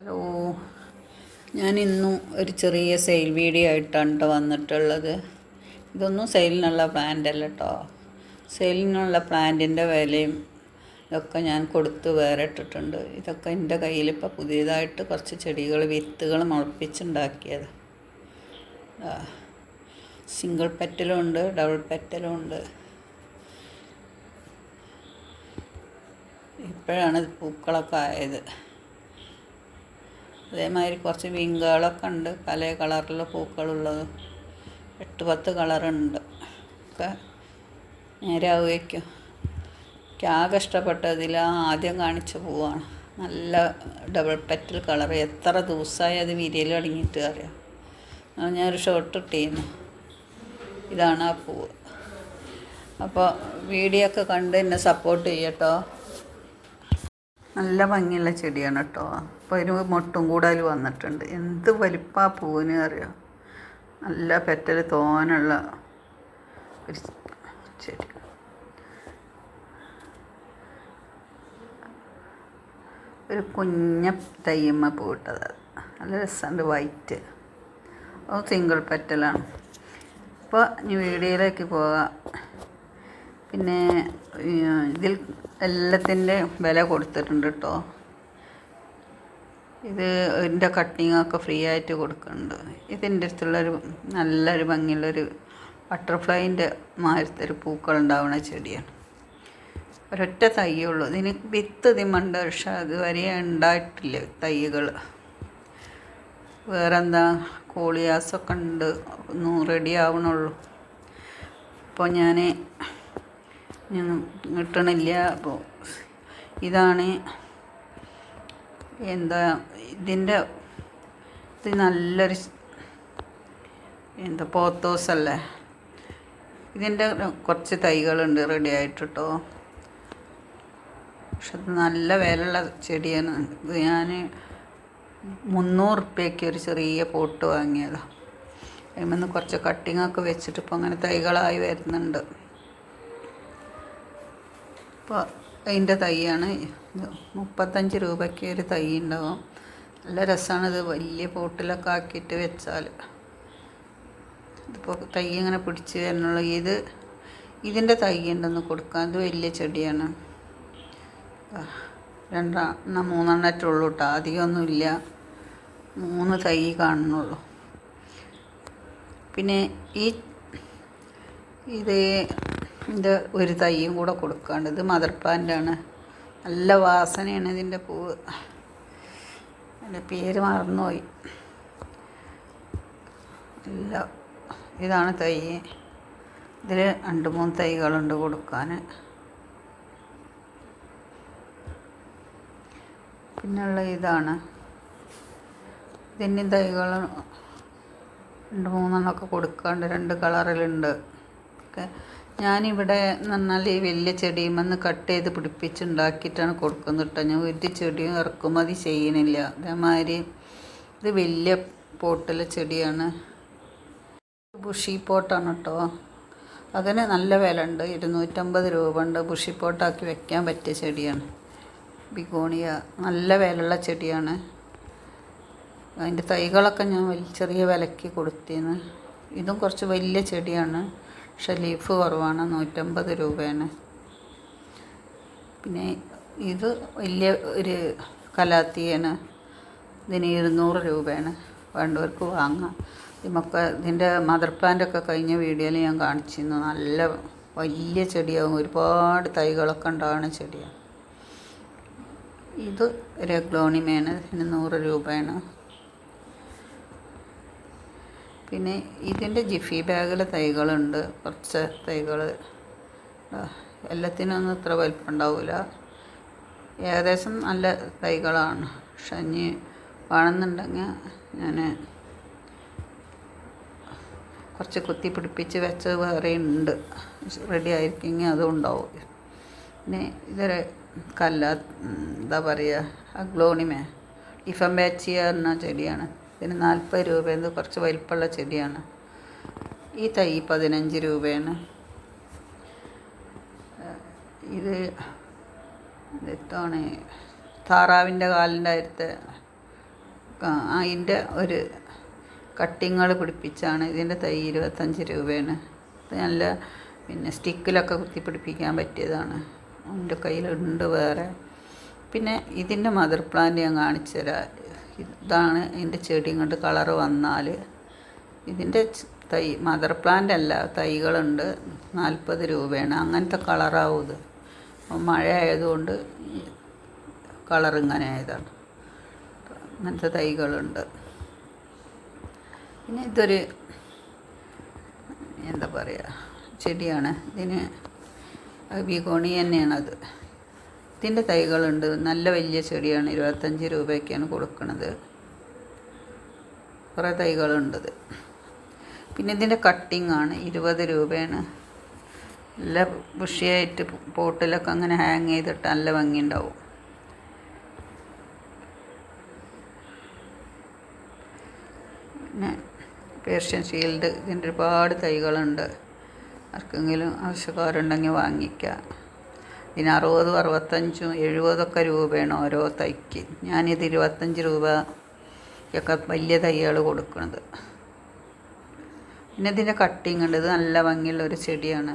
Hello ഞാൻ ഇന്നും ഒരു ചെറിയ സെയിൽ വീഡിയോ ആയിട്ടാണ് കേട്ടോ വന്നിട്ടുള്ളത്. ഇതൊന്നും സെയിലിനുള്ള പ്ലാന്റ് അല്ല കേട്ടോ സെയിലിനുള്ള പ്ലാന്റിന്റെ വിലയും ഇതൊക്കെ ഞാൻ കൊടുത്ത് വേറെ ഇട്ടിട്ടുണ്ട്. ഇതൊക്കെ എന്റെ കയ്യിൽ ഇപ്പോൾ പുതിയതായിട്ട് കുറച്ച് ചെടികൾ വിത്തുകൾ മുളപ്പിച്ചുണ്ടാക്കിയത്. സിംഗിൾ പെറ്റലും ഉണ്ട് ഡബിൾ പെറ്റലും ഉണ്ട്. ഇപ്പോഴാണ് പൂക്കളൊക്കെ ആയത്. അതേമാതിരി കുറച്ച് വിങ്കുകളൊക്കെ ഉണ്ട്. പല കളറിലുള്ള പൂക്കളുള്ളത്. എട്ട് പത്ത് കളറുണ്ട്. ഒക്കെ നേരെ ആവുകയ്ക്കും എനിക്ക് ആകെ ഇഷ്ടപ്പെട്ടതിൽ ആദ്യം കാണിച്ച പൂവാണ്. നല്ല ഡബിൾ പെറ്റൽ കളർ എത്ര ദിവസമായി അത് വിരിയൽ അടങ്ങിയിട്ട് അറിയാം. ഞാനൊരു ഷോർട്ട് ഇട്ടിരുന്നു ഇതാണ് ആ പൂവ്. അപ്പോൾ വീഡിയോ ഒക്കെ കണ്ട് എന്നെ സപ്പോർട്ട് ചെയ്യട്ടോ നല്ല ഭംഗിയുള്ള ചെടിയാണ് കേട്ടോ. അപ്പോൾ അതിന് മൊട്ടും കൂടുതൽ വന്നിട്ടുണ്ട്. എന്ത് വലിപ്പാ പൂവിന് അറിയാം? നല്ല പെറ്റൽ തോനുള്ള ഒരു ചെടി. ഒരു കുഞ്ഞ തയ്യമ്മ പൂവിട്ടത്. നല്ല രസമുണ്ട് വൈറ്റ്. അത് സിംഗിൾ പെറ്റലാണ്. അപ്പോൾ ഇനി വീഡിയോയിലേക്ക് പോകാം. പിന്നെ ഇതിൽ എല്ലാത്തിന്റെ വില കൊടുത്തിട്ടുണ്ട് കേട്ടോ ഇത് ഇതിന്റെ കട്ടിങ്ങൊക്കെ ഫ്രീ ആയിട്ട് കൊടുക്കുന്നുണ്ട്. ഇതിന്റെ അടുത്തുള്ളൊരു നല്ലൊരു ഭംഗിയുള്ളൊരു ബട്ടർഫ്ലൈന്റെ മാരത്തെ ഒരു പൂക്കൾ ഉണ്ടാവുന്ന ചെടിയാണ്. ഒരൊറ്റ തയ്യേ ഉള്ളൂ ഇതിന് വിത്ത് ഇതിമുണ്ട് പക്ഷെ അതുവരെ ഉണ്ടായിട്ടില്ല തൈകൾ. വേറെന്താ കോളിയാസൊക്കെ ഉണ്ട്. ഒന്നും റെഡി ആവണുള്ളൂ. അപ്പോൾ ഞാൻ ഞാൻ കിട്ടണില്ല. അപ്പോൾ ഇതാണ് എന്താ ഇതിന്റെ ഇത് നല്ലൊരു എന്താ പോത്തോസ് അല്ലേ? ഇതിന്റെ കുറച്ച് തൈകളുണ്ട് റെഡി ആയിട്ട് പക്ഷെ നല്ല വിലയുള്ള ചെടിയാണ്. ഇത് ഞാൻ മുന്നൂറ് റുപ്യക്ക് ഒരു ചെറിയ പോട്ട് വാങ്ങിയതാണ് അതിൽ കുറച്ച് കട്ടിങ്ങൊക്കെ വെച്ചിട്ട് ഇപ്പോൾ അങ്ങനെ തൈകളായി വരുന്നുണ്ട്. അപ്പോൾ അതിന്റെ തൈയാണ്. മുപ്പത്തഞ്ച് രൂപയ്ക്ക് ഒരു തൈ ഉണ്ടാവും. നല്ല രസമാണ് ഇത് വലിയ പോട്ടിലൊക്കെ ആക്കിയിട്ട് വെച്ചാൽ ഇതിപ്പോൾ തൈ ഇങ്ങനെ പിടിച്ച് വരണുള്ളൂ. ഇത് ഇതിന്റെ തൈ ഉണ്ടെന്ന് കൊടുക്കാൻ ഇത് വലിയ ചെടിയാണ്. രണ്ടെണ്ണം മൂന്നെണ്ണറ്റേ ഉള്ളൂ കേട്ടോ. അധികമൊന്നുമില്ല മൂന്ന് തൈ കാണുന്നുള്ളൂ. പിന്നെ ഈ ഇത് ഇതിന്റെ ഒരു തൈയും കൂടെ കൊടുക്കാണ്ട്. ഇത് മദർ നല്ല വാസനയാണ് ഇതിന്റെ പൂവ്. എന്റെ പേര് മറന്നുപോയി. അല്ല ഇതാണ് തൈ. ഇതിൽ രണ്ട് മൂന്ന് തൈകളുണ്ട് കൊടുക്കാൻ പിന്നെയുള്ള ഇതാണ്. ഇതിന്റെ തൈകൾ രണ്ട് മൂന്നെണ്ണമൊക്കെ കൊടുക്കാണ്ട് രണ്ട് കളറിലുണ്ട്. ഒക്കെ ഞാനിവിടെ നന്നാൽ ഈ വലിയ ചെടിയുമെന്ന് കട്ട് ചെയ്ത് പിടിപ്പിച്ചുണ്ടാക്കിയിട്ടാണ് കൊടുക്കുന്നത് കേട്ടോ. ഞാൻ ഒരു ചെടിയും ഇറക്കുമതി ചെയ്യണില്ല. അതേമാതിരി ഇത് വലിയ പോട്ടിലെ ചെടിയാണ്. ബുഷി പോട്ടാണ് കേട്ടോ. അതിന് നല്ല വില ഉണ്ട് ഇരുന്നൂറ്റമ്പത് രൂപ ഉണ്ട് ബുഷി പോട്ടാക്കി വെക്കാൻ പറ്റിയ ചെടിയാണ്. ബിഗോണിയ നല്ല വിലയുള്ള ചെടിയാണ്. അതിന്റെ തൈകളൊക്കെ ഞാൻ ചെറിയ വിലയ്ക്ക് കൊടുത്തിരുന്നു ഇതും കുറച്ച് വലിയ ചെടിയാണ്. പക്ഷെ ലീഫ് കുറവാണ് നൂറ്റമ്പത് രൂപയാണ്. പിന്നെ ഇത് വലിയ ഒരു കലാത്തിയാണ് ഇതിന് ഇരുന്നൂറ് രൂപയാണ്. വേണ്ടവർക്ക് വാങ്ങാം. ഇതിമൊക്കെ ഇതിന്റെ മദർ പ്ലാന്റൊക്കെ കഴിഞ്ഞ വീഡിയോയിൽ ഞാൻ കാണിച്ചിരുന്നു. നല്ല വലിയ ചെടിയാകും ഒരുപാട് തൈകളൊക്കെ ഉണ്ടാകുന്ന ചെടിയാണ്. ഇത് രഗ്ലോണിമയാണ് ഇതിന് നൂറ് രൂപയാണ്. പിന്നെ ഇതിന്റെ ജിഫി ബാഗിൽ തൈകളുണ്ട്. കുറച്ച് തൈകൾ. എല്ലാത്തിനൊന്നും ഇത്ര വലിപ്പം ഉണ്ടാവില്ല. ഏകദേശം നല്ല തൈകളാണ്. പക്ഷെ ഇനി വേണമെന്നുണ്ടെങ്കിൽ ഞാൻ കുറച്ച് കുത്തി പിടിപ്പിച്ച് വെച്ച് വേറെ ഉണ്ട്. റെഡി ആയിരിക്കുമെങ്കിൽ അതും ഉണ്ടാവും. പിന്നെ ഇതൊരു കല്ല എന്താ പറയുക അഗ്ലോണിമേ ഇഫംബാച്ചിയ എന്ന ചെടിയാണ്. ഇതിന് നാൽപ്പത് രൂപയെന്ന് കുറച്ച് വലിപ്പമുള്ള ചെടിയാണ്. ഈ തൈ പതിനഞ്ച് രൂപയാണ് ഇത് ഇതാണ് താറാവിന്റെ കാലിന്റെ അടുത്ത് അതിന്റെ ഒരു കട്ടിങ്ങൾ പിടിപ്പിച്ചാണ് ഇതിന്റെ തൈ ഇരുപത്തഞ്ച് രൂപയാണ് ഇത് നല്ല പിന്നെ സ്റ്റിക്കിലൊക്കെ കുത്തി പിടിപ്പിക്കാൻ പറ്റിയതാണ്. എന്റെ കയ്യിലുണ്ട് വേറെ. പിന്നെ ഇതിന്റെ മദർ പ്ലാന്റ് ഞാൻ കാണിച്ചു തരാം ഇതാണ് ഇതിന്റെ ചെടി ഇങ്ങോട്ട് കളറ് വന്നാൽ. ഇതിന്റെ തൈ മദർ പ്ലാന്റ് അല്ല തൈകളുണ്ട്. നാൽപ്പത് രൂപയാണ്. അങ്ങനത്തെ കളറാവും ഇത്. മഴ ആയതുകൊണ്ട് കളർ ഇങ്ങനെ ആയതാണ്. അങ്ങനത്തെ തൈകളുണ്ട്. പിന്നെ ഇതൊരു എന്താ പറയുക ചെടിയാണ്. ഇതിന് വികോണി തന്നെയാണത്. ഇതിന്റെ തൈകളുണ്ട്. നല്ല വലിയ ചെടിയാണ്. ഇരുപത്തഞ്ച് രൂപയ്ക്കാണ് കൊടുക്കുന്നത് കുറേ തൈകളുണ്ട് പിന്നെ ഇതിന്റെ കട്ടിംഗ് ആണ്. ഇരുപത് രൂപയാണ്. നല്ല ബുഷിയായിട്ട് പോട്ടിലൊക്കെ അങ്ങനെ ഹാങ് ചെയ്തിട്ട് നല്ല ഭംഗിയുണ്ടാവും. പിന്നെ പേർഷ്യൻ ഷീൽഡ് ഇതിന്റെ ഒരുപാട് തൈകളുണ്ട്. ആർക്കെങ്കിലും ആവശ്യക്കാരുണ്ടെങ്കിൽ വാങ്ങിക്കാം. ഇതിന് അറുപതും അറുപത്തഞ്ചും എഴുപതൊക്കെ രൂപയാണ് ഓരോ തൈക്ക്. ഞാനിത് ഇരുപത്തഞ്ച് രൂപ ഒക്കെ വലിയ തൈകൾ കൊടുക്കുന്നത് പിന്നെ ഇതിന്റെ കട്ടിങ് ഉണ്ട്. ഇത് നല്ല ഭംഗിയുള്ള ഒരു ചെടിയാണ്.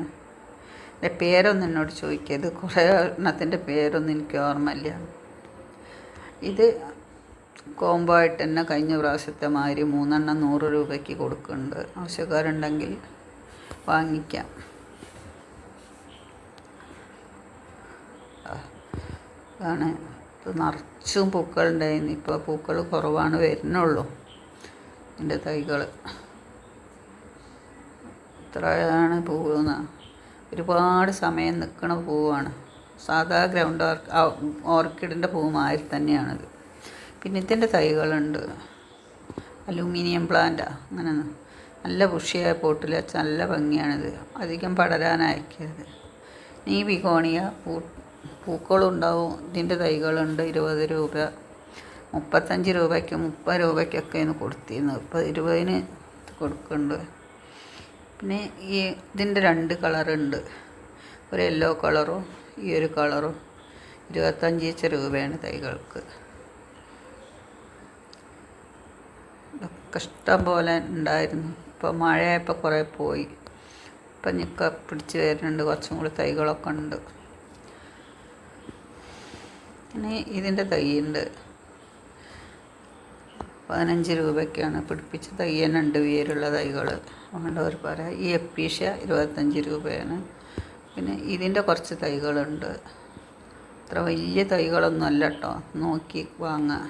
എന്റെ പേരൊന്നും എന്നോട് ചോദിക്കുക ഇത് കുറേ എണ്ണത്തിന്റെ പേരൊന്നും എനിക്ക് ഓർമ്മയില്ല. ഇത് കോംബോ ആയിട്ട് തന്നെ കഴിഞ്ഞ പ്രാവശ്യത്തെ മാതിരി മൂന്നെണ്ണം നൂറ് രൂപയ്ക്ക് കൊടുക്കുന്നുണ്ട്. ആവശ്യക്കാരുണ്ടെങ്കിൽ വാങ്ങിക്കാം. അതാണ് ഇത് നിറച്ചും പൂക്കളുണ്ടായിരുന്നു. ഇപ്പോൾ പൂക്കൾ കുറവാണ് വരുന്നുള്ളൂ. എന്റെ തൈകൾ ഇത്രയാണ് പൂവെന്ന്. ഒരുപാട് സമയം നിൽക്കണ പൂവാണ്. സാധാ ഗ്രൗണ്ട് ഓർക്കിഡിന്റെ പൂമാതിരി തന്നെയാണിത്. പിന്നെ ഇതിന്റെ തൈകളുണ്ട്. അലൂമിനിയം പ്ലാന്റാ. അങ്ങനെ നല്ല പുഷിയായ പോട്ടിൽ വെച്ചാൽ നല്ല ഭംഗിയാണിത്. അധികം പടരാനായിരിക്കരുത്. നീ ബിഗോണിയ പൂ പൂക്കളുണ്ടാവും. ഇതിന്റെ തൈകളുണ്ട് ഇരുപത് രൂപ. മുപ്പത്തഞ്ച് രൂപയ്ക്ക് മുപ്പത് രൂപയ്ക്കൊക്കെയാണ് കൊടുത്തിരുന്നത് ഇപ്പോൾ ഇരുപതിന് കൊടുക്കുന്നുണ്ട്. പിന്നെ ഈ ഇതിന്റെ രണ്ട് കളറുണ്ട്. ഒരു യെല്ലോ കളറും ഈ ഒരു കളറും. ഇരുപത്തഞ്ച് രൂപയാണ് തൈകൾക്ക്. ഇഷ്ടം പോലെ ഉണ്ടായിരുന്നു. ഇപ്പോൾ മഴയായപ്പോൾ കുറേ പോയി. ഇപ്പം ഞൊക്കെ പിടിച്ച് വരുന്നുണ്ട്. കുറച്ചും കൂടി തൈകളൊക്കെ ഉണ്ട്. പിന്നെ ഇതിന്റെ തയ്യുണ്ട് പതിനഞ്ച് രൂപയ്ക്കാണ് പിടിപ്പിച്ച തൈ രണ്ട് പേരുള്ള തൈകൾ വേണ്ടവർ പറയാം ഈ എപ്പീഷ ഇരുപത്തഞ്ച് രൂപയാണ്. പിന്നെ ഇതിന്റെ കുറച്ച് തൈകളുണ്ട്. അത്ര വലിയ തൈകളൊന്നും അല്ല കേട്ടോ നോക്കി വാങ്ങാം.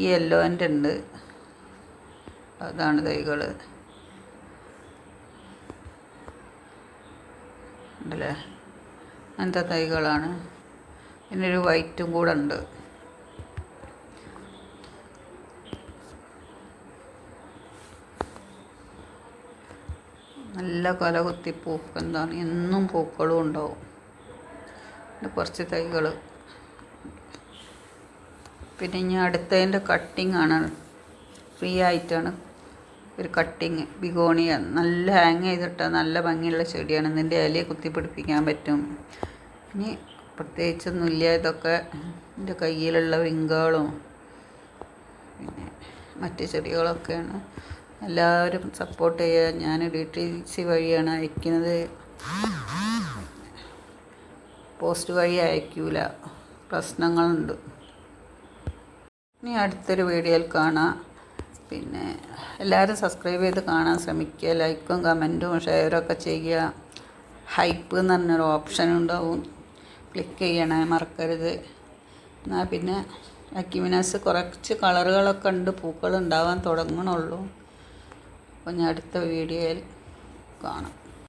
ഈ യെല്ലോന്റെ ഉണ്ട്. അതാണ് തൈകൾ. ഉണ്ടല്ലേ? അങ്ങനത്തെ തൈകളാണ്. പിന്നെ ഒരു വൈറ്റും കൂടെ ഉണ്ട്. നല്ല കൊല കുത്തി പൂക്കൾ എന്താണ്? എന്നും പൂക്കളും ഉണ്ടാവും. കുറച്ച് തൈകൾ പിന്നെ ഇനി അടുത്തതിന്റെ കട്ടിങ് ആണ്. ഫ്രീ ആയിട്ടാണ് ഒരു കട്ടിങ് ബിഗോണിയ നല്ല ഹാങ് ചെയ്തിട്ട നല്ല ഭംഗിയുള്ള ചെടിയാണ്. ഇതിന്റെ ഇലയെ കുത്തി പിടിപ്പിക്കാൻ പറ്റും. ഇനി പ്രത്യേകിച്ചൊന്നുമില്ല. ഇതൊക്കെ എന്റെ കയ്യിലുള്ള വിങ്കുകളും പിന്നെ മറ്റ് ചെടികളൊക്കെയാണ്. എല്ലാവരും സപ്പോർട്ട് ചെയ്യുക. ഞാൻ ഡി ടി സി വഴിയാണ് അയക്കുന്നത്. പോസ്റ്റ് വഴി അയക്കൂല. പ്രശ്നങ്ങളുണ്ട്. ഇനി അടുത്തൊരു വീഡിയോയിൽ കാണാം. പിന്നെ എല്ലാവരും സബ്സ്ക്രൈബ് ചെയ്ത് കാണാൻ ശ്രമിക്കുക. ലൈക്കും കമന്റും ഷെയറൊക്കെ ചെയ്യുക. ഹൈപ്പ് എന്ന് പറഞ്ഞൊരു ഓപ്ഷൻ ഉണ്ടാവും. ക്ലിക്ക് ചെയ്യണേ മറക്കരുത്. എന്നാൽ പിന്നെ അക്യുമിനാസ് കുറച്ച് കളറുകളൊക്കെ ഉണ്ട് പൂക്കൾ ഉണ്ടാവാൻ തുടങ്ങണുള്ളൂ. അപ്പോൾ ഞാൻ അടുത്ത വീഡിയോയിൽ കാണാം.